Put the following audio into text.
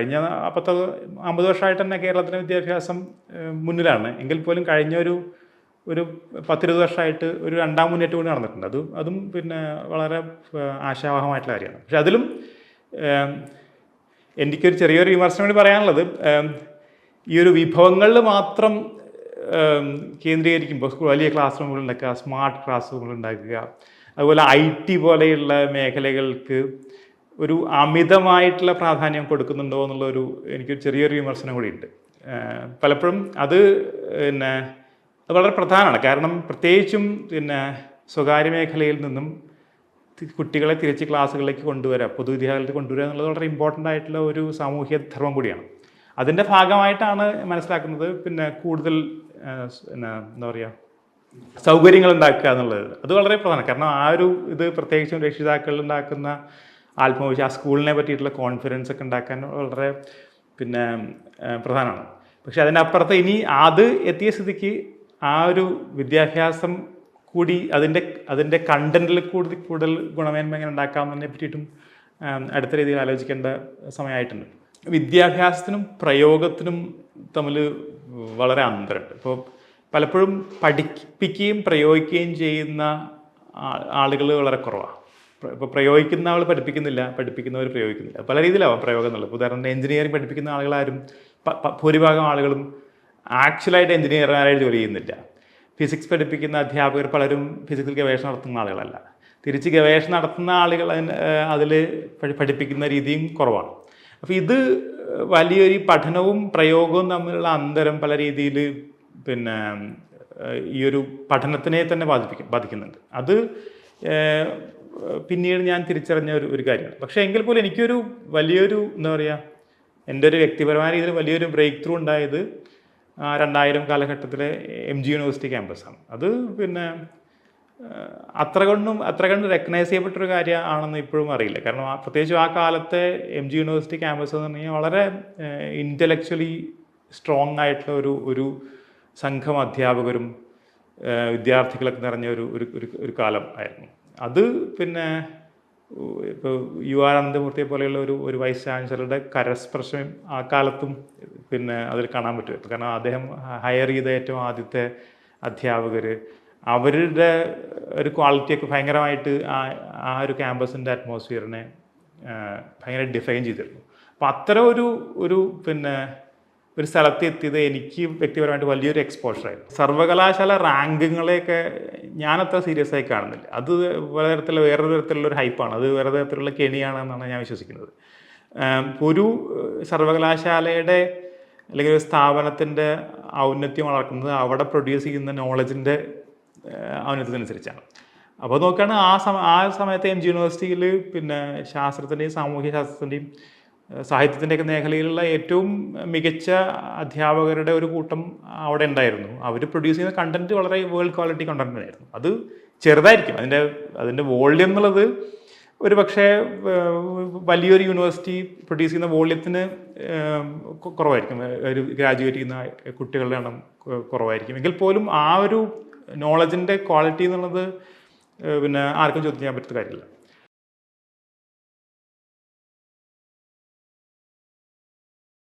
കഴിഞ്ഞ പത്ത് അമ്പത് വർഷമായിട്ട് തന്നെ കേരളത്തിലെ വിദ്യാഭ്യാസം മുന്നിലാണ്. എങ്കിൽ പോലും കഴിഞ്ഞ ഒരു ഒരു പത്തിരുപത് വർഷമായിട്ട് ഒരു രണ്ടാം മുന്നേറ്റം കൂടി നടന്നിട്ടുണ്ട്. അത് അതും പിന്നെ വളരെ ആശാവഹമായിട്ടുള്ള കാര്യമാണ്. പക്ഷെ അതിലും എനിക്കൊരു ചെറിയൊരു വിമർശനം കൂടി പറയാനുള്ളത് ഈ ഒരു വിഭവങ്ങളിൽ മാത്രം കേന്ദ്രീകരിക്കുമ്പോൾ വലിയ ക്ലാസ് റൂമുകൾ ഉണ്ടാക്കുക സ്മാർട്ട് ക്ലാസ് റൂമുകൾ ഉണ്ടാക്കുക അതുപോലെ ഐ ടി പോലെയുള്ള മേഖലകൾക്ക് ഒരു അമിതമായിട്ടുള്ള പ്രാധാന്യം കൊടുക്കുന്നുണ്ടോ എന്നുള്ളൊരു എനിക്ക് ചെറിയൊരു വിമർശനം കൂടിയുണ്ട്. പലപ്പോഴും അത് പിന്നെ അത് വളരെ പ്രധാനമാണ്. കാരണം പ്രത്യേകിച്ചും പിന്നെ സ്വകാര്യ മേഖലയിൽ നിന്നും കുട്ടികളെ തിരിച്ച് ക്ലാസ്സുകളിലേക്ക് കൊണ്ടുവരിക പൊതുവിദ്യാലയത്തിൽ കൊണ്ടുവരിക എന്നുള്ളത് വളരെ ഇമ്പോർട്ടന്റ് ആയിട്ടുള്ള ഒരു സാമൂഹ്യ ധർമ്മം കൂടിയാണ്. അതിന്റെ ഭാഗമായിട്ടാണ് മനസ്സിലാക്കുന്നത് പിന്നെ കൂടുതൽ പിന്നെ എന്താ പറയുക സൗകര്യങ്ങൾ ഉണ്ടാക്കുക എന്നുള്ളത്. അത് വളരെ പ്രധാനം. കാരണം ആ ഒരു ഇത് പ്രത്യേകിച്ചും രക്ഷിതാക്കൾ ഉണ്ടാക്കുന്ന ആത്മവിശ്വാസം ആ സ്കൂളിനെ പറ്റിയിട്ടുള്ള കോൺഫിഡൻസ് ഒക്കെ ഉണ്ടാക്കാൻ വളരെ പിന്നെ പ്രധാനമാണ്. പക്ഷെ അതിന്റെ അപ്പുറത്ത് ഇനി അത് എത്തിയ സ്ഥിതിക്ക് ആ ഒരു വിദ്യാഭ്യാസം കൂടി അതിന്റെ അതിന്റെ കണ്ടന്റിൽ കൂടുതൽ കൂടുതൽ ഗുണമേന്മ എങ്ങനെ ഉണ്ടാക്കാമെന്നതിനെ പറ്റിയിട്ടും അടുത്ത രീതിയിൽ ആലോചിക്കേണ്ട സമയമായിട്ടുണ്ട്. വിദ്യാഭ്യാസത്തിനും പ്രയോഗത്തിനും തമ്മിൽ വളരെ അന്തരമുണ്ട്. ഇപ്പോൾ പലപ്പോഴും പഠിപ്പിക്കുകയും പ്രയോഗിക്കുകയും ചെയ്യുന്ന ആളുകൾ വളരെ കുറവാണ് ഇപ്പോൾ പ്രയോഗിക്കുന്ന ആൾ പഠിപ്പിക്കുന്നില്ല പഠിപ്പിക്കുന്നവർ പ്രയോഗിക്കുന്നില്ല. പല രീതിയിലാവാം പ്രയോഗം എന്നുള്ളത് ഉദാഹരണത്തിന് എഞ്ചിനീയറിംഗ് പഠിപ്പിക്കുന്ന ആളുകളാരും ഭൂരിഭാഗം ആളുകളും ആക്ച്വലായിട്ട് എഞ്ചിനീയർമാരായിട്ട് ജോലി ചെയ്യുന്നില്ല. ഫിസിക്സ് പഠിപ്പിക്കുന്ന അധ്യാപകർ പലരും ഫിസിക്സിൽ ഗവേഷണം നടത്തുന്ന ആളുകളല്ല. തിരിച്ച് ഗവേഷണം നടത്തുന്ന ആളുകൾ അതിൽ പഠിപ്പിക്കുന്ന രീതിയും കുറവാണ്. അപ്പോൾ ഇത് വലിയൊരു പഠനവും പ്രയോഗവും തമ്മിലുള്ള അന്തരം പല രീതിയിൽ പിന്നെ ഈ ഒരു പഠനത്തിനെ തന്നെ ബാധിപ്പിക്കും ബാധിക്കുന്നുണ്ട്. അത് പിന്നീട് ഞാൻ തിരിച്ചറിഞ്ഞ ഒരു ഒരു കാര്യമാണ്. പക്ഷേ എങ്കിൽ പോലും എനിക്കൊരു വലിയൊരു എന്താ പറയുക എന്റെ ഒരു വ്യക്തിപരമായ രീതിയിൽ വലിയൊരു ബ്രേക്ക് ത്രൂ ഉണ്ടായത് രണ്ടായിരം കാലഘട്ടത്തിലെ എം ജി യൂണിവേഴ്സിറ്റി ക്യാമ്പസാണ്. അത് പിന്നെ അത്ര കൊണ്ടും അത്ര കണ്ട് റെക്കഗ്നൈസ് ചെയ്യപ്പെട്ടൊരു കാര്യം ആണെന്ന് ഇപ്പോഴും അറിയില്ല. കാരണം പ്രത്യേകിച്ച് ആ കാലത്തെ എം ജി യൂണിവേഴ്സിറ്റി ക്യാമ്പസ് എന്ന് പറഞ്ഞു കഴിഞ്ഞാൽ വളരെ ഇന്റലക്ച്വലി സ്ട്രോങ് ആയിട്ടുള്ള ഒരു ഒരു സംഘം അധ്യാപകരും വിദ്യാർത്ഥികളൊക്കെ നിറഞ്ഞ ഒരു ഒരു- ഒരു കാലം ആയിരുന്നു. അത് പിന്നെ ഇപ്പോൾ യു ആർ അനന്തമൂർത്തിയെ പോലെയുള്ള ഒരു ഒരു വൈസ് ചാൻസലറുടെ കരസ്പർശം ആ കാലത്തും പിന്നെ അതിൽ കാണാൻ പറ്റുമായിരുന്നു കാരണം അദ്ദേഹം ഹയർ ചെയ്ത ഏറ്റവും ആദ്യത്തെ അധ്യാപകർ അവരുടെ ഒരു ക്വാളിറ്റിയൊക്കെ ഭയങ്കരമായിട്ട് ആ ആ ഒരു ക്യാമ്പസിന്റെ അറ്റ്മോസ്ഫിയറിനെ ഭയങ്കര ഡിഫൈൻ ചെയ്തിരുന്നു. അപ്പം അത്ര ഒരു ഒരു പിന്നെ ഒരു സ്ഥലത്ത് എത്തിയത് എനിക്ക് വ്യക്തിപരമായിട്ട് വലിയൊരു എക്സ്പോഷറായിരുന്നു സർവകലാശാല റാങ്കിങ്ങുകളെയൊക്കെ ഞാനത്ര സീരിയസ് ആയി കാണുന്നില്ല. അത് വേറെ തരത്തിലുള്ള വേറൊരു തരത്തിലുള്ള ഒരു ഹൈപ്പാണ് അത് വേറെ തരത്തിലുള്ള കെണിയാണെന്നാണ് ഞാൻ വിശ്വസിക്കുന്നത്. ഒരു സർവകലാശാലയുടെ അല്ലെങ്കിൽ ഒരു സ്ഥാപനത്തിന്റെ ഔന്നത്യം വളർക്കുന്നത് അവിടെ പ്രൊഡ്യൂസ് ചെയ്യുന്ന നോളജിന്റെ ഔന്നത്യത്തിനനുസരിച്ചാണ്. അപ്പോൾ നോക്കുകയാണ് ആ സമ ആ സമയത്ത് എം ജി യൂണിവേഴ്സിറ്റിയിൽ പിന്നെ ശാസ്ത്രത്തിന്റെയും സാമൂഹ്യ ശാസ്ത്രത്തിന്റെയും സാഹിത്യത്തിന്റെയൊക്കെ മേഖലയിലുള്ള ഏറ്റവും മികച്ച അധ്യാപകരുടെ ഒരു കൂട്ടം അവിടെ ഉണ്ടായിരുന്നു. അവർ പ്രൊഡ്യൂസ് ചെയ്യുന്ന കണ്ടന്റ് വളരെ വേൾഡ് ക്വാളിറ്റി കണ്ടന്റ് ആയിരുന്നു. അത് ചെറുതായിരിക്കും. അതിന്റെ അതിന്റെ വോള്യം എന്നുള്ളത് ഒരു പക്ഷേ വലിയൊരു യൂണിവേഴ്സിറ്റി പ്രൊഡ്യൂസ് ചെയ്യുന്ന വോള്യത്തിന് കുറവായിരിക്കും. ഒരു ഗ്രാജുവേറ്റ് ചെയ്യുന്ന കുട്ടികളുടെ എണ്ണം കുറവായിരിക്കും. എങ്കിൽ പോലും ആ ഒരു നോളജിന്റെ ക്വാളിറ്റി എന്നുള്ളത് പിന്നെ ആർക്കും ചോദ്യം ചെയ്യാൻ പറ്റുന്ന കാര്യമില്ല.